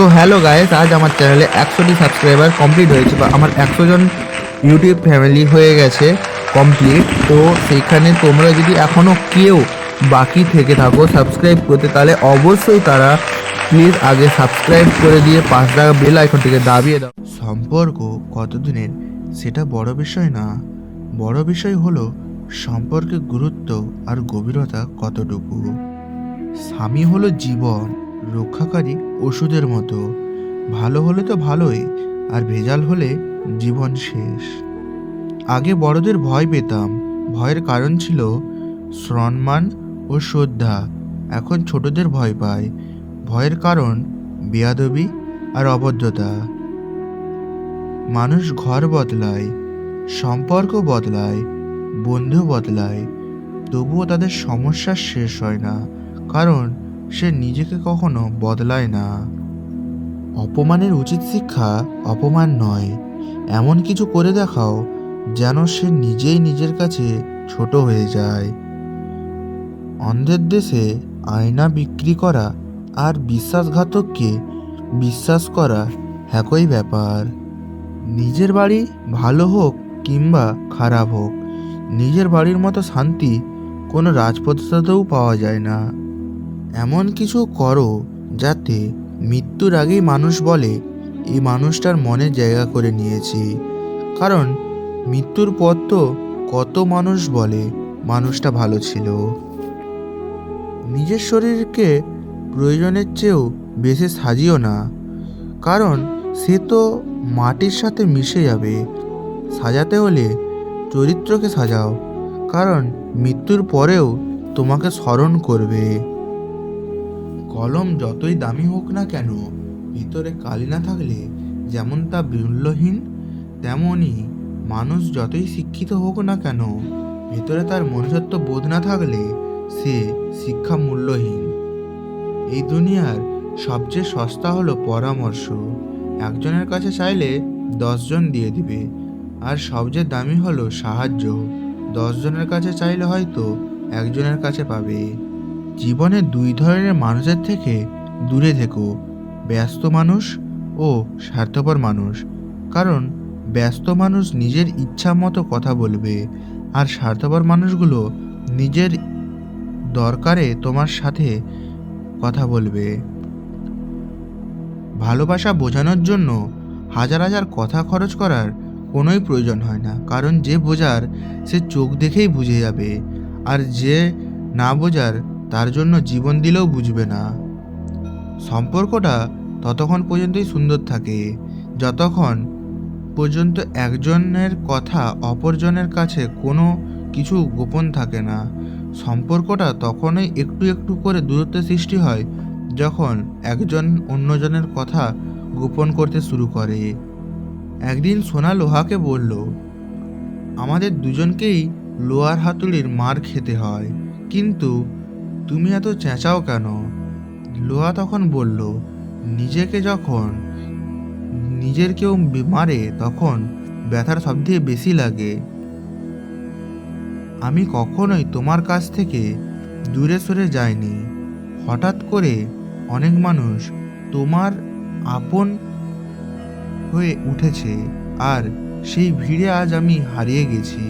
So hello guys আজ আমার চ্যানেলে একশোটি সাবস্ক্রাইবার কমপ্লিট হয়েছে বা আমার একশো জন ইউটিউব ফ্যামিলি হয়ে গেছে কমপ্লিট তো সেখানে তোমরা যদি এখনও কেউ বাকি থেকে থাকো সাবস্ক্রাইব করতে, তাহলে অবশ্যই তারা প্লিজ আগে সাবস্ক্রাইব করে দিয়ে পাঁচ টাকা বেল আইকনটিকে দাবিয়ে দাও। সম্পর্ক কতদিনের সেটা বড় বিষয় না। বড় বিষয় হলো সম্পর্কের গুরুত্ব আর গভীরতা কতটুকু। স্বামী হলো জীবন। রক্ষাকারী ওষুধের মতো। ভালো হলে তো ভালোই, আর ভেজাল হলে জীবন শেষ। আগে বড়দের ভয় পেতাম। ভয়ের কারণ ছিল সম্মান ও শ্রদ্ধা। এখন ছোটদের ভয় পায় ভয়ের কারণ বেয়াদবি আর অবদ্ধতা মানুষ ঘর বদলায়, সম্পর্ক বদলায়, বন্ধু বদলায়। তবুও তাদের সমস্যা শেষ হয় না। কারণ সে নিজেকে কখনো বদলায় না। অপমানের উচিত শিক্ষা অপমান নয়। এমন কিছু করে দেখাও যেন সে নিজেই নিজের কাছে ছোট হয়ে যায়। অন্ধের দেশে আয়না বিক্রি করা আর বিশ্বাসঘাতককে বিশ্বাস করা একই ব্যাপার। নিজের বাড়ি ভালো হোক কিংবা খারাপ হোক, নিজের বাড়ির মতো শান্তি কোনো রাজপ্রসাদেও পাওয়া যায় না। এমন কিছু করো যাতে মৃত্যুর আগেই মানুষ বলে, এই মানুষটার মনে জায়গা করে নিয়েছি। কারণ মৃত্যুর পর তো কত মানুষ বলে, মানুষটা ভালো ছিল। নিজের শরীরকে প্রয়োজনের চেয়েও বেশি সাজিও না, কারণ সে তো মাটির সাথে মিশে যাবে। সাজাতে হলে চরিত্রকে সাজাও, কারণ মৃত্যুর পরেও তোমাকে স্মরণ করবে। কলম যতই দামি হোক না কেন, ভিতরে কালি না থাকলে যেমন তা মূল্যহীন তেমনই মানুষ যতই শিক্ষিত হোক না কেন, ভেতরে তার মনুষ্যত্ব বোধ না থাকলে সে শিক্ষা মূল্যহীন। এই দুনিয়ার সবচেয়ে সস্তা হলো পরামর্শ। একজনের কাছে চাইলে দশজন দিয়ে দিবে, আর সবচেয়ে দামি হলো সাহায্য। দশজনের কাছে চাইলে হয়তো একজনের কাছে পাবে। জীবনে দুই ধরনের মানুষের থেকে দূরে থেকো, ব্যস্ত মানুষ ও স্বার্থপর মানুষ। কারণ, ব্যস্ত মানুষ নিজের ইচ্ছা মতো কথা বলবে, আর স্বার্থপর মানুষগুলো নিজের দরকারে তোমার সাথে কথা বলবে। ভালোবাসা বোঝানোর জন্য হাজার হাজার কথা খরচ করার কোনোই প্রয়োজন হয় না, কারণ যে বোঝার সে চোখ দেখেই বুঝে যাবে, আর যে না বোঝার তার জন্য জীবন দিলেও বুঝবে না। সম্পর্কটা ততক্ষণ পর্যন্তই সুন্দর থাকে, যতক্ষণ পর্যন্ত একজনের কথা অপরজনের কাছে কোনো কিছু গোপন থাকে না। সম্পর্কটা তখনই একটু একটু করে দূরত্ব সৃষ্টি হয়, যখন একজন অন্যজনের কথা গোপন করতে শুরু করে। একদিন সোনা লোহাকে বলল, আমাদের দুজনকেই লোহার হাতুড়ির মার খেতে হয়, কিন্তু তুমি এত চেঁচাও কেন? লোহা তখন বলল, নিজেকে যখন নিজের কেউ মারে, তখন ব্যথার সবথেকে বেশি লাগে। আমি কখনোই তোমার কাছ থেকে দূরে সরে যাইনি। হঠাৎ করে অনেক মানুষ তোমার আপন হয়ে উঠেছে, আর সেই ভিড়ে আজ আমি হারিয়ে গেছি।